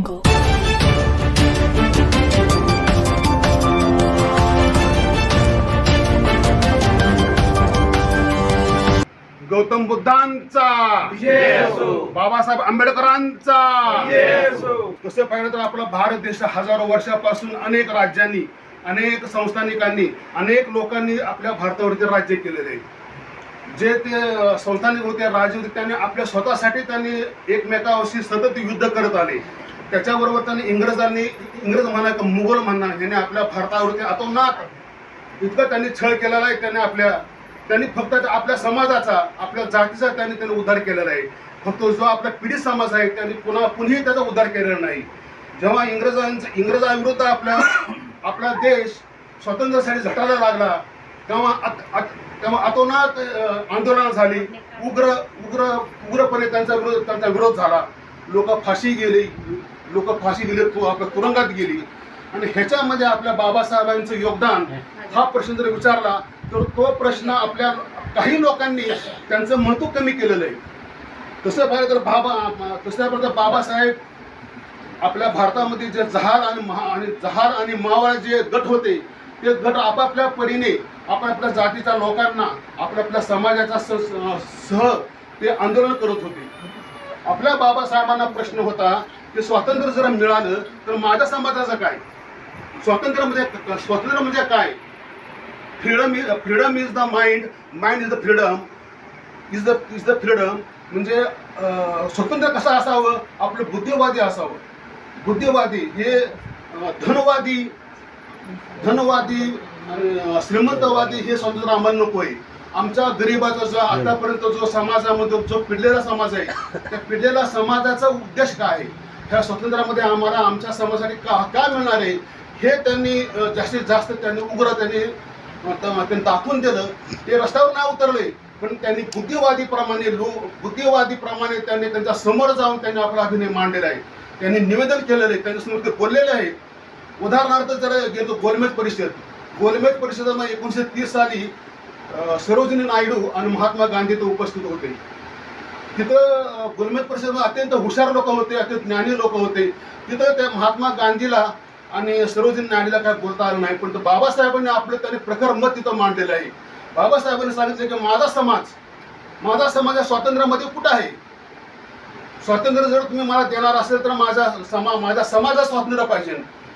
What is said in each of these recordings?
Jungle. Gautam बुद्धांचा. बाबासाहेब आंबेडकरांचा. कसं पाहिलं तर आपला भारत देश हजारो वर्षापासून अनेक राज्यांनी अनेक संस्थानिकांनी अनेक लोकांनी आपल्या भारतावरती राज्य केलेले. आहे जे ते संस्थानिक होते राज्य होते त्यांनी आपल्या स्वतःसाठी त्यांनी एकमेकांशी सतत युद्ध करत आले. त्याच्याबरोबर त्यांनी इंग्रजांनी इंग्रज म्हणा किंवा मुघल म्हणा यांनी आपल्या भारतावरती आतोनात इतकं त्यांनी छळ केलेला आहे त्यांनी आपल्या त्यांनी फक्त आपल्या समाजाचा आपल्या जातीचा त्यांनी त्यांनी उद्धार केलेला आहे. फक्त जो आपला पीडित समाज आहे त्यांनी पुन्हा पुन्हा त्याचा उद्धार केलेला नाही. जेव्हा इंग्रजांचा इंग्रजांविरुद्ध आपला आपला देश स्वातंत्र्यासाठी झटायला लागला तेव्हा तेव्हा अतोनात आंदोलन आंदोलनं झाली. उग्र उग्र उग्रपणे त्यांचा विरोध त्यांचा विरोध झाला. लोक फाशी गेली. लोक फाशी दिले तुरुंगात गेली. आणि ह्याच्यामध्ये आपल्या बाबासाहेबांचं योगदान हा प्रश्न जर विचारला तर तो प्रश्न आपल्या काही लोकांनी त्यांचं महत्त्व कमी केलेलं आहे. तसं पाहिलं तर बाबा तसं पाहिलं तर बाबासाहेब आपल्या भारतामध्ये जे जहार आणि महा आणि जहार आणि मावळ जे गट होते ते गट आपापल्या परीने आपापल्या जातीच्या लोकांना आपल्या आपल्या समाजाचा सह ते आंदोलन करत होते. आपल्या बाबासाहेबांना प्रश्न होता ते स्वातंत्र्य जर मिळालं तर माझ्या समाजाचं काय? स्वातंत्र्य म्हणजे स्वातंत्र्य म्हणजे काय? Freedom is freedom is the mind mind is the freedom is the is the freedom म्हणजे स्वतंत्र कसं असावं? आपलं बुद्धिवादी असावं. बुद्धिवादी हे धनवादी धनवादी आणि श्रीमंतवादी हे स्वातंत्र्य आम्हाला नको आहे आमच्या गरिबाचा जो आतापर्यंत जो समाजामध्ये जो पिडलेला समाज आहे त्या पिडलेल्या समाजाचा उद्देश काय आहे? ह्या स्वातंत्र्यामध्ये आम्हाला आमच्या समाजासाठी का काय मिळणार आहे हे त्यांनी जास्तीत जास्त त्यांनी उग्र त्यांनी त्यांनी दाखवून दिलं. ते रस्त्यावर नाही उतरले पण त्यांनी बुद्धिवादीप्रमाणे लो बुद्धिवादीप्रमाणे त्यांनी त्यांच्यासमोर जाऊन त्यांनी आपला अभिनय मांडलेला आहे. त्यांनी निवेदन केलेलं आहे त्यांच्यासमोर ते बोललेले आहे. उदाहरणार्थ जर गेलो गोलमेज परिषद. गोलमेज परिषदेमध्ये एकोणीसशे तीस साली सरोजिनी नायडू आणि महात्मा गांधी ते उपस्थित होते. तिथं अं, गुलमेज अत्यंत हुशार लोक होते अत्यंत ज्ञानी लोक होते. तिथं त्या महात्मा गांधीला आणि सरोजिनी नायडूला काय बोलता आलं नाही पण बाबासाहेबांनी आपलं त्यांनी प्रखर मत तिथं मांडलेलं आहे. बाबासाहेबांनी सांगितलं की माझा समाज माझा समाज या स्वातंत्र्यामध्ये कुठं आहे? स्वातंत्र्य जर तुम्ही मला देणार असेल तर माझ्या समा माझ्या समाजात स्वातंत्र्य पाहिजे.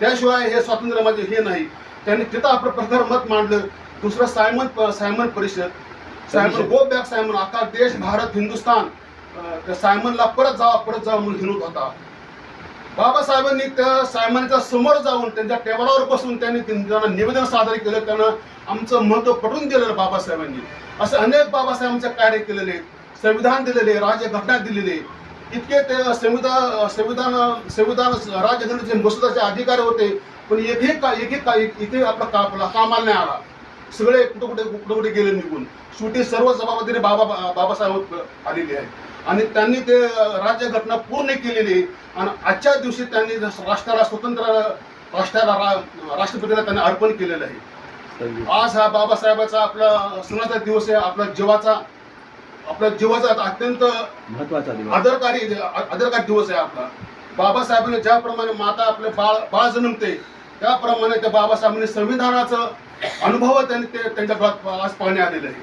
त्याशिवाय हे स्वातंत्र्य म्हणजे हे नाही. त्यांनी तिथं आपलं प्रखर मत मांडलं. दुसरं सायमन सायमन परिषद सायमन गो बॅक सायमन. अख्खा देश भारत हिंदुस्थान. त्या सायमनला परत जावा परत जावा म्हणून हिनत होता. बाबासाहेबांनी त्या सायमनच्या समोर जाऊन त्यांच्या टेबलावर बसून त्यांनी त्यांना निवेदन सादर केलं. त्यांना आमचं महत्त्व पटवून दिलेलं बाबासाहेबांनी. असे अनेक बाबासाहेबांचे कार्य केलेले आहेत. संविधान दिलेले राज्यघटना दिलेले इतके ते संविधान संविधान संविधान राज्यघटनेचे मसुदाचे अधिकारी होते. पण एकही का एकही का इथे आपला का आपला कामाला नाही आला. सगळे कुठं कुठे कुठं कुठे गेले निघून. शेवटी सर्व जबाबदारी बाबा बाबासाहेब आलेली आहे आणि त्यांनी ते राज्यघटना पूर्ण केलेली. आणि आजच्या दिवशी त्यांनी राष्ट्राला स्वतंत्र राष्ट्राला राष्ट्रपतीला त्यांनी अर्पण केलेलं आहे. आज हा बाबासाहेबाचा आपला सणाचा दिवस आहे. आपला जीवाचा आपल्या जीवाचा अत्यंत महत्त्वाचा दिवस. आदरकारी आदरकारी दिवस आहे आपला. बाबासाहेबांनी ज्याप्रमाणे माता आपले बाळ बाळ जन्मते त्याप्रमाणे त्या बाबासाहेबांनी संविधानाचं अनुभव त्यांनी ते त्यांच्या आज पाहणे आलेलं आहे.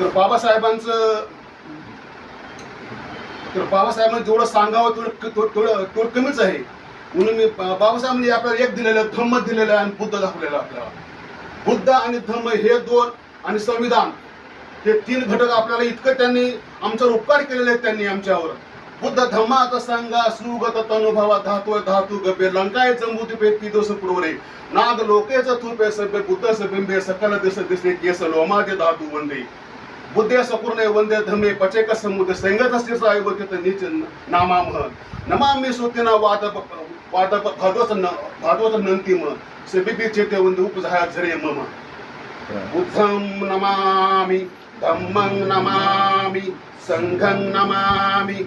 तर बाबासाहेबांचं तर बाबासाहेबांनी जेवढं सांगावं तेवढं थोडं तेवढं कमीच आहे. म्हणून मी बाबासाहेबांनी आपल्याला एक दिलेलं धम्म दिलेलं आहे आणि बुद्ध दाखवलेला आपल्याला. बुद्ध आणि धम्म हे दोन आणि संविधान हे तीन घटक आपल्याला इतकं त्यांनी आमच्यावर उपकार केलेले आहेत त्यांनी आमच्यावर. बुद्ध धम्मात संगा सुगत तनुभवा धातू धातू गपे लंकाय जंबूती पे ती दोष पुरवरे. नाग लोकेच थुपे सभ्य बुद्ध बिंबे सकल दिस दिसे केस लोमाते धातू वंदे. बुद्धे सपूर्णे वंदे धमे पचेक समुद्र संगत स्थित आयुवतित नीच नामामह. नमामि सुतिना वाद वाद भागवत न भागवत नंतिम. सबिबी चेते वंदे उपझाया झरे मम. बुद्धं नमामि धम्मं नमामि संघं नमामि.